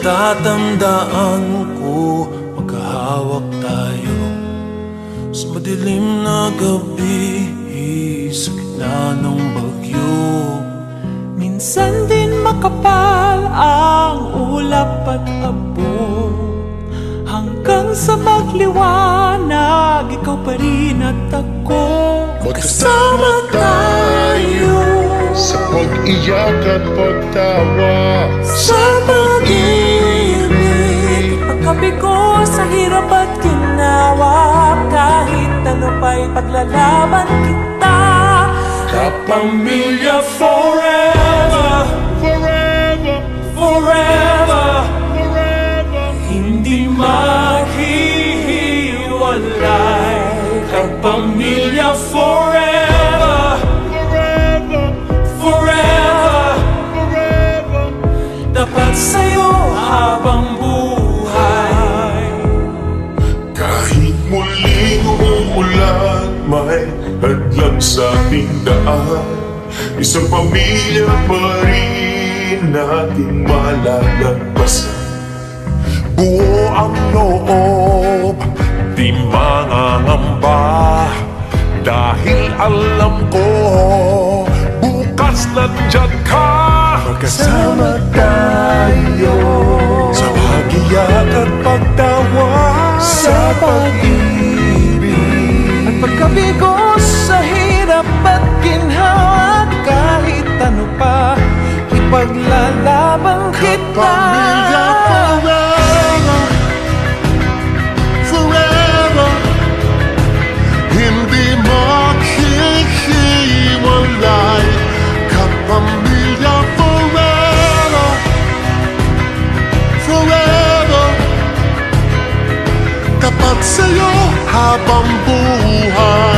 Natatandaan ko Magkahawak tayo Sa madilim na gabi Sa gitna ng bagyo. Minsan din makapal ang ulap at abo Hanggang sa magliwanag, ikaw pa rin at ako. Magkasama tayo Sa pag-iyak at pagtawa paglalaban kita. Kapamilya forever. Forever, Forever. Forever. Hindi maghihiwalay Kapamilya forever May hadlang sa ating daan. Isang pamilya pa rin natin malalagpasan Buo ang loob, di mangangamba. Dahil alam ko, bukas nandyan ka Pamilya forever. Forever. Hindi maghihiwalay Kapamilya forever. Forever. Tapat sa'yo habang buhay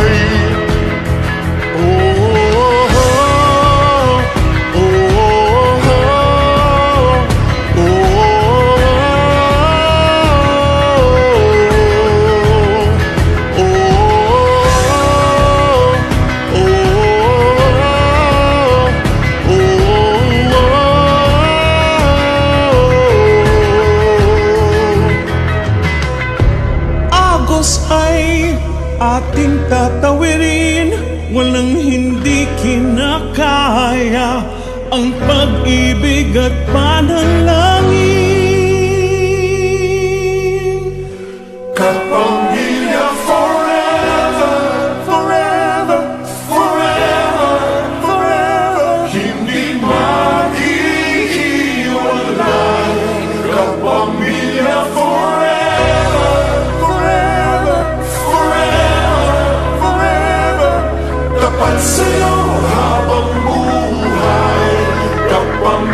ating tatawirin. Walang hindi kinakaya Ang pag-ibig at panalangin one